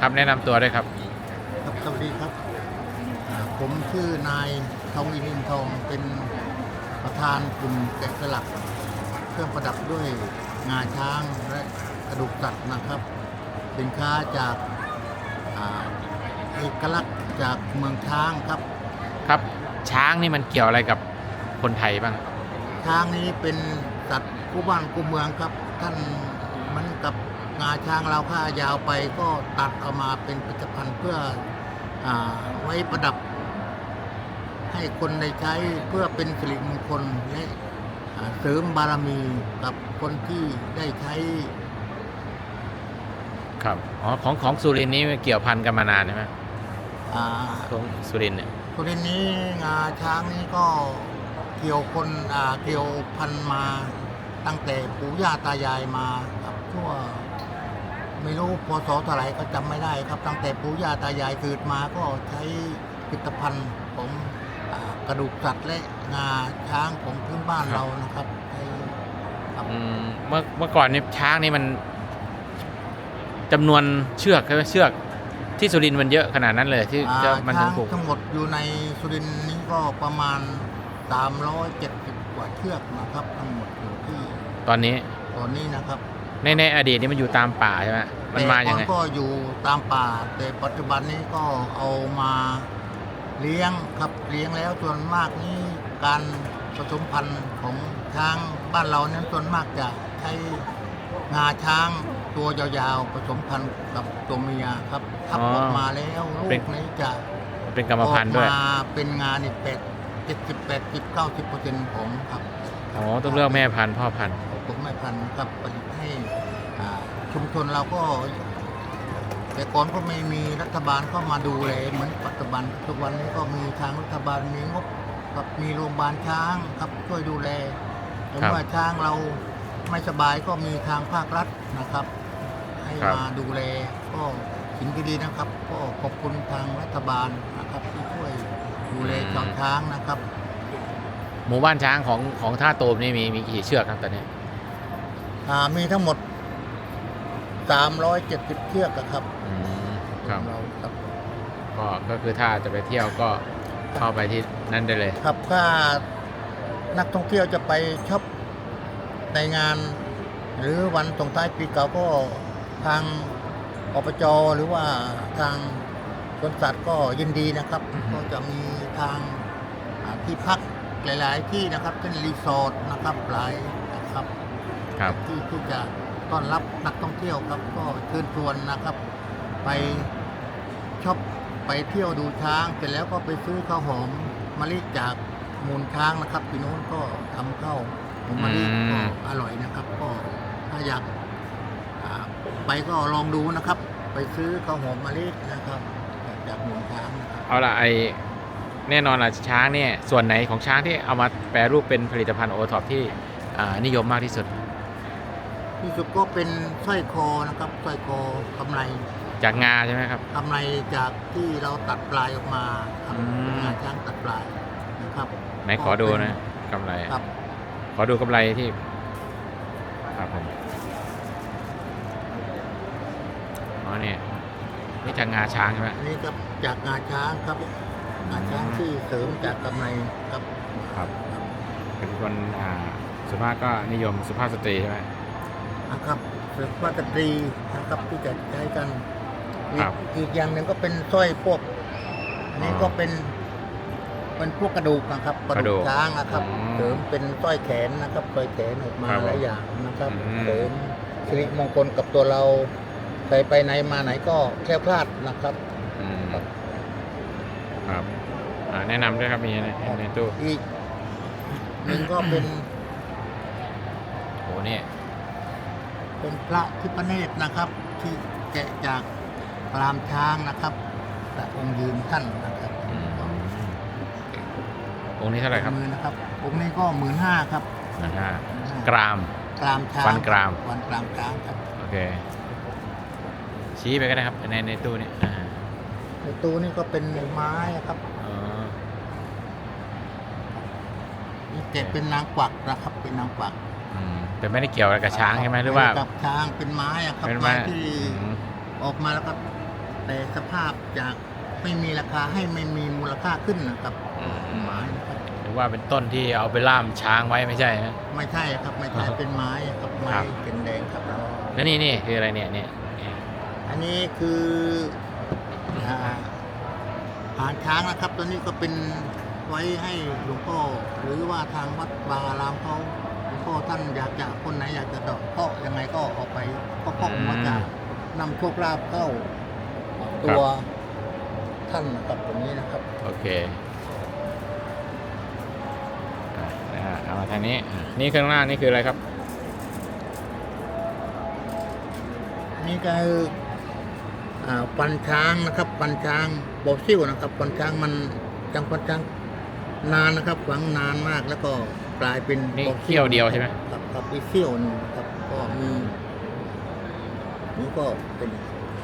ครับแนะนำตัวด้วยครับ ครับสวัสดีครับอ่าผมชื่อนายทองอินินทองเป็นประธานกลุ่มแกะสลัก เครื่องประดับด้วยงาช้างและกระดูกสัตว์นะครับ สินค้าจากอ่าเอกลักษณ์จากเมืองช้างครับ ครับ ช้างนี่มันเกี่ยวอะไรกับคนไทยบ้าง ช้างนี้เป็นสัตว์คู่บ้านคู่เมืองครับ ท่านเหมันกับ งาช้างเราค่ายาวไปก็ตัดเอามาเป็นผลิตภัณฑ์เพื่ออไว้ประดับ ให้คนได้ใช้เพื่อเป็นสิริมงคลและเสริมบารมีกับคนที่ได้ใช้ครับอ๋อของของสุรินทร์นี่เกี่ยวพันกันมานานใช่ไหมอ่าของสุรินทร์เนี่ยคนนี้งาช้างนี้ก็เกี่ยวคนอ่าเกี่ยวพันมาตั้งแต่ปู่ย่าตายายมาครับทั่ว ไม่รู้พศเท่าไหร่ก็จำไม่ได้ครับ ตั้งแต่ปู่ย่าตายายเกิดมาก็ใช้ผลิตภัณฑ์ของอากระดูกสัตว์และงาช้างของพื้นบ้านเรานะครับใช้ครับอืมเมื่อเมื่อก่อนนี่ช้างนี่มันจำนวนเชือกใช่ไหมเชือกที่สุรินทร์มันเยอะขนาดนั้นเลยที่อ่าจะมันถึช้างงผูกทั้งหมดอยู่ในสุรินทร์นี้ก็ประมาณ 370 กว่าเชือกนะครับ ทั้งหมดอยู่ที่ตอนนี้ตอนนี้นะครับ ในในอดีตนี่มันอยู่ตามป่าใช่ไหมมันมายังไงแต่ก่อนก็อยู่ตามป่า แต่ปัจจุบันนี้ก็เอามาเลี้ยงครับเลี้ยงแล้วส่วนมากนี่การผสมพันธุ์ของช้างบ้านเรานั้นส่วนมากจะใช้งาช้างตัวยาวๆผสมพันธุ์กับตัวเมียครับทับอ๋อออกมาแล้วลูเป็นกนี้จะมันเป็นกรรมพันธุ์ด้วยออกมาเป็นงานี่แปดเจ็ดสิบแปดสิบเก้าสิบเปอร์เซ็นต์ของครับอ๋อต้องเลือกแม่พันธุ์พ่อพันธุ์ผมไม่พันธุ์ครับผลิตให้อ่า ชุมชนเราก็ แต่ก่อนก็ไม่มีรัฐบาลเข้ามาดูแลเหมือนปัจจุบันทุกวันนี้ก็มีทางรัฐบาลมีงบกับมีโรงพยาบาลช้างครับช่วยดูแลแต่ครับเมื่อช้างเราไม่สบายก็มีทางภาครัฐนะครับ ให้ครับ มาดูแลก็สิ่งที่ดีนะครับ ก็ขอบคุณทางรัฐบาลนะครับที่ช่วยดูแลชาวช้างนะครับ หมู่บ้านช้างของของท่าโตมนี่มีมีกี่เชือกครับตอนนี้ อ่ามีทั้งหมด 370เชือกอะครับอืมครับเราครับก็ก็คือถ้าจะไปเที่ยวก็เข้าไปที่นั่นได้เลย ครับถ้านักท่องเที่ยวจะไปช็อปในงาน หรือวันส่งท้ายปีเก่าก็ทางอปจหรือว่าทางสวนสัตว์ก็ยินดีนะครับ อือฮึ ก็จะมีทางอ่าที่พักหลาย ๆ ที่นะครับเช่นรีสอร์ทนะครับหลายนะครับ ครับ ที่ที่จะ ต้อนรับนักท่องเที่ยวครับก็เชิญชวนนะครับ ไปช็อปไปเที่ยวดูช้างเสร็จแล้วก็ไปซื้อข้าวหอมมะลิจากมูลช้างนะครับที่โน้นก็ทำข้าวหอมมะลิอืมก็อร่อยนะครับ ก็ถ้าอยากอ่าไปก็ลองดูนะครับ ไปซื้อข้าวหอมมะลินะครับ จากมูลช้างนะครับเอาละไอแน่นอนละช้างเนี่ยส่วนไหนของช้างที่เอามาแปรรูปเป็นผลิตภัณฑ์โอท็อปที่อ่านิยมมากที่สุด ที่สุดก็เป็นสร้อยคอนะครับสร้อยคอกำไรจากงาใช่ไหมครับ กำไรจากที่เราตัดปลายออกมาครับอืม งาช้างตัดปลายนะครับไหนขอดูนะกำไร ครับขอดูกำไรที่ครับผมอ๋อเนี่ยนี่จากงาช้างใช่ไหม อันนี้ก็จากงาช้างครับงาช้างที่เสริมจากกำไรครับครับ เป็นคนอ่าสุภาพก็นิยมสุภาพสตรีใช่ไหม นะครับเสริมวัตรีนะครับที่จะใช้กันอีครักบ อีกอย่างหนึ่งก็เป็นสร้อยพวก อันนี้อ๋อก็เป็นเป็นพวกกระดูกนะครับกระกระดูดูกกช้างนะครับอืมเสริมเป็นสร้อยแขนนะครับสร้อยแขนออกมาครับผมหลายอย่างนะครับอืม เสริมสิริมงคลกับตัวเราใส่ไปไหนมาไหนก็แคล้วคลาดนะครับ อืมครับครับอ่าแนะนำด้วยครับมีในในตู้อีกหนึ่งก็เป็นโอ้เนี่ย เป็นพระทิพเนตรนะครับ ที่แกะจากปรามช้างนะครับแต่องค์ยืนท่านนะครับอืมองค์นี้เท่าไหร่ครับมือนะครับองค์นี้ก็หมื่นห้าครับนะฮะ15,000กราม กรามช้างฟันกราม ฟันกรามช้างครับโอเค ชี้ไปก็ได้ครับ ในในตู้นี้อ่าในตู้นี่ก็เป็นไม้ครับอ๋อนี่แกะเป็นนางกวักนะครับ เป็นนางกวัก อืม แต่ไม่ได้เกี่ยวอะไรกับช้างใช่ไหมหรือว่ากับช้างเป็นไม้อะครับเป็นไม้ไม้ที่อืม ออกมาแล้วก็แต่สภาพจากไม่มีราคาให้ไม่มีมูลค่าขึ้นนะครับอืมไม้นะครับหรือว่าเป็นต้นที่เอาไปล่ามช้างไว้ไม่ใช่นะ ไม่ใช่ครับไม่ใช่เป็นไม้ครับไม้ครับ เป็นแดงครับ แล้วนี่นี่คืออะไรเนี่ยเนี่ยเนี่ยอันนี้คืออ่าหางช้างนะครับ ตัวนี้ก็เป็นไว้ให้หลวงพ่อหรือว่าทางวัดวาอารามเขาหลวง พ่อท่านอยากจะคนไหนอยากจะดอกก็ยังไงก็เอาไปก็ก็มาจะนำโชคลาภเข้าตัวท่านนะครับตรงนี้นะครับโอเคอะนะฮะเอามาทางนี้อะนี่ข้างล่างนี่คืออะไรครับ นี่ก็คืออ่าฟันช้างนะครับฟันช้างโบซิลนะครับฟันช้างมันจังฟันช้างนานนะครับฝังนานมากแล้วก็ กลายเป็นนี่โบซิลเขี้ยวเดียวใช่ไหมครับครับอีเขี้ยวหนึงครับก็มีนี่ก็เป็น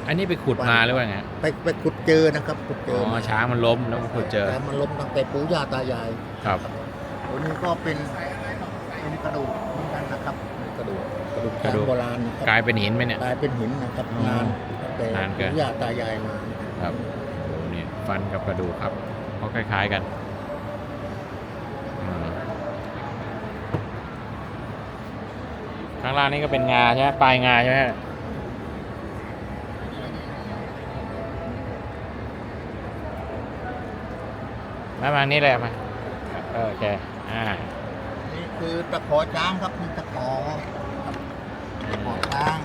อันนี้ไปขุดมาหรือว่าไงไปไปขุดเจอนะครับ ขุดเจอ๋ออมาช้างมันล้มแล้วก็ขุดเจอ แต่มันล้มตั้งแต่ปู่ย่าตายายครับ ตัวนี้ก็เป็นเป็นกระดูกเหมือนกันนะครับเป็นกระดูกกระดูกกระดูก โบราณนะครับกลายเป็นหินไหมเนี่ย กลายเป็นหินนะครับอ๋อนานตั้งแต่นานเกิน ปู่ย่าตายายมา ครับโอ้เนี่ยฟันกับกระดูกครับเขาคล้าย ๆกันอืม ข้างล่างนี่ก็เป็นงาใช่ไหมปลายงาใช่ไหมมามานี่เลยมาเออโอเค อ่า นี่คือตะขอช้างครับนี่ตะขอครับตะขอช้าง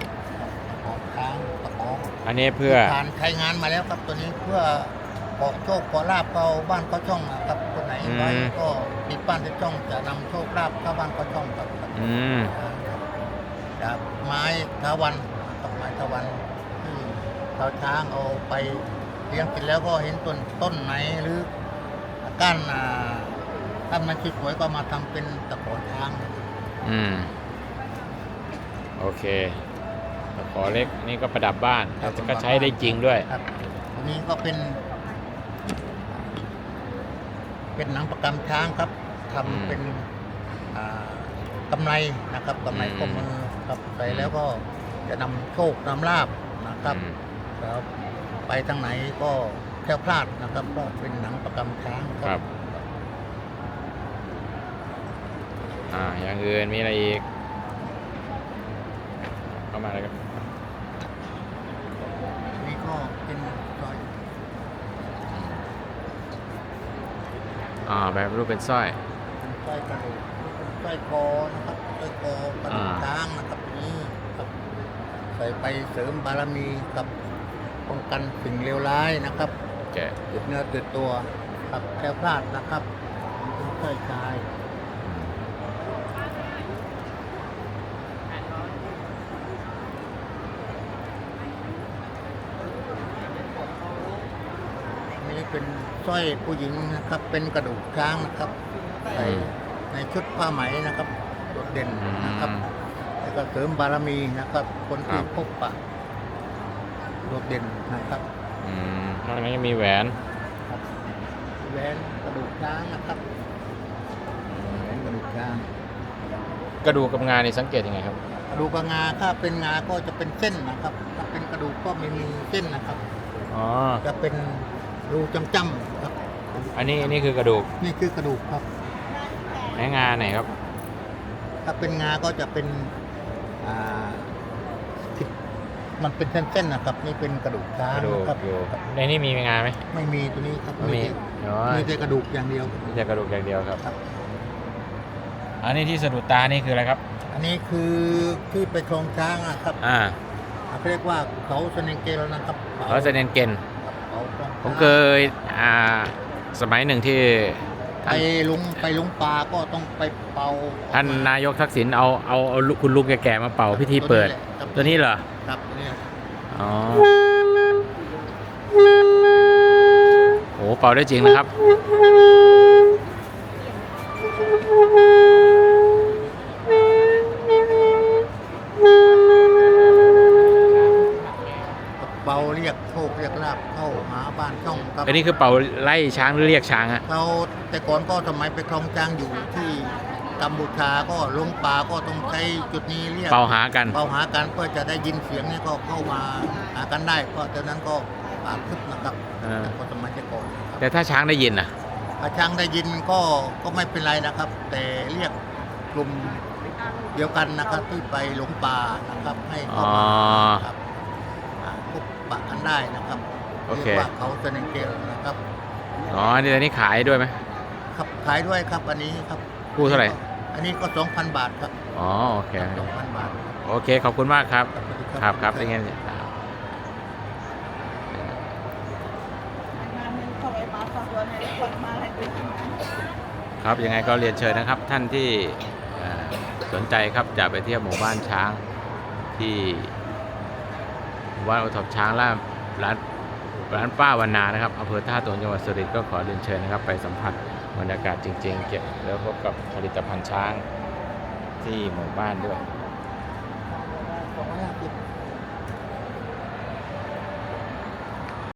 ตะขอช้างตะขออันนี้เพื่อผ่านใช้งานมาแล้วครับตัวนี้เพื่อขอโชคขอลาบเข้าบ้านเข้าช่องนะครับคนไหนไว้อืมก็ติดบ้านติดช่องจะนำโชคลาบเข้าบ้านเข้าช่องครับอืม จากไม้ทาวันกับไม้ทาวันที่ชาวช้างเอาไปเลี้ยงกินแล้วก็เห็นต้นต้นไหนหรือก้านอ่าก้านมันสวยๆก็มาทำเป็นตะขอช้าง อืม โอเคตะขอเล็กนี่ก็ประดับบ้านครับก็ใช้ได้จริงด้วยครับอันนี้ก็เป็น เป็นหนังประกำช้างครับทำอืมเป็นอ่ากำไรนะครับกำไรอืมข้อมือ ครับใส่แล้วก็จะนำโชคนำลาบนะครับอืมแล้วไปทางไหนก็แคล้วคลาดนะครับก็เป็นหนังประกำช้างครับอ่า อย่างอื่นมีอะไรอีก เข้ามาเลยครับ นี่ก็เป็นซอยอ่าแบบรูปเป็นสร้อย เป็นสร้อยกระดูกเป็นสร้อยคอนะครับสร้อยคอกระดูก อ่า ช้างนะครับนี่ครับ ใส่ไปเสริมบารมีกับป้องกันสิ่งเลวร้ายนะครับแกะติดเนื้อติดตัวครับแคล้วคลาดนะครับเป็นสร้อยชายนี่เป็นสร้อยผู้หญิงนะครับ เป็นกระดูกช้างนะครับใส่ในชุดผ้าไหมนะครับโดดเด่นนะครับอืม แล้วก็เสริมบารมีนะครับ คนที่ครับพบปะโดดเด่นนะครับอืมนอกจากนี้ยังมีแหวนครับแหวนกระดูกช้างนะครับแหวนกระดูกช้าง กระดูกกับงานนี่สังเกตยังไงครับ กระดูกกับงาถ้าเป็นงาก็จะเป็นเส้นนะครับ ถ้าเป็นกระดูกก็ไม่มีเส้นนะครับ อ๋อ จะเป็นรูจ้ำๆครับ อันนี้อันนี้คือกระดูกนี่คือกระดูกครับ ไหนงานไหนครับ ถ้าเป็นงาก็จะเป็นอ่า ที่มันเป็นเส้นๆนะครับ นี่เป็นกระดูกช้างกระดูกนะครับ อยู่ในนี้มีงานไหม ไม่มีตัวนี้ครับไม่มีอ๋อ มีแต่กระดูกอย่างเดียว มีแต่กระดูกอย่างเดียวครับ ครับ อันนี้ที่สะดุดตานี่คืออะไรครับ อันนี้คือที่ไปคลองช้างอะครับอ่าเขาเรียกว่าเขาสเนงเกลนะครับเขาเซเนนเกน เขาคลองช้างผมเคยอ่าสมัยหนึ่งที่ ไปลุงไปลุงปลาก็ต้องไปเป่าท่านนายกทักษิณเอาเอาเอาคุณลุงแก่ๆมาเป่าพิธีเปิด ตัวนี้เหรอ ครับตัวนี้อ๋อโอ้เป่าได้จริงนะครับ ครับอันนี้คือเป่าไล่ช้างหรือเรียกช้างฮะเขาแต่ก่อนก็สมัยไปคลองช้างอยู่ที่กัมพูชาก็ลุงปลาก็ต้องใช้จุดนี้เรียกเป่าหากัน เป่าหากันเพื่อจะได้ยินเสียงนี่ก็เข้ามาหากันได้เพราะตอนนั้นก็ป่าทึบนะครับเออแต่ก็สมัยแต่ก่อนนะครับแต่ถ้าช้างได้ยินอะถ้าช้างได้ยินก็ก็ไม่เป็นไรนะครับ แต่เรียกกลุ่มเดียวกันนะครับที่ไปหลงป่านะครับให้เข้าอ๋มาอครับอ่าพบปะกันได้นะครับ โอเครียกว่าเขาเซนเกลนะครับอ๋อนี่อันนี้ขายด้วยไหม ครับขายด้วยครับอันนี้ครับคู่เท่าไหร่ อันนี้ก็สองพันบาทครับอ๋อโอเคสองพันบาทโอเค ขอบคุณมากครับ สวัสดี ครับครับอย่างเงี้ยงานหนึงเข้าไปมาสอบสวนในคนมาอะไรเป็นยังไงครับยังไงก็เรียนเชิญนะครับท่านที่เอ่อสนใจครับจะไปเที่ยวหมู่บ้านช้างที่หมู่บ้านโอทอปช้างร้านร้าน ร้านป้าวันนานะครับอำเภอท่าตูนจังหวัดสุรินทร์ก็ขอเรียนเชิญนะครับ ไปสัมผัสบรรยากาศจริง ๆ เก็บแล้วพบกับผลิตภัณฑ์ช้างที่หมู่บ้านด้วย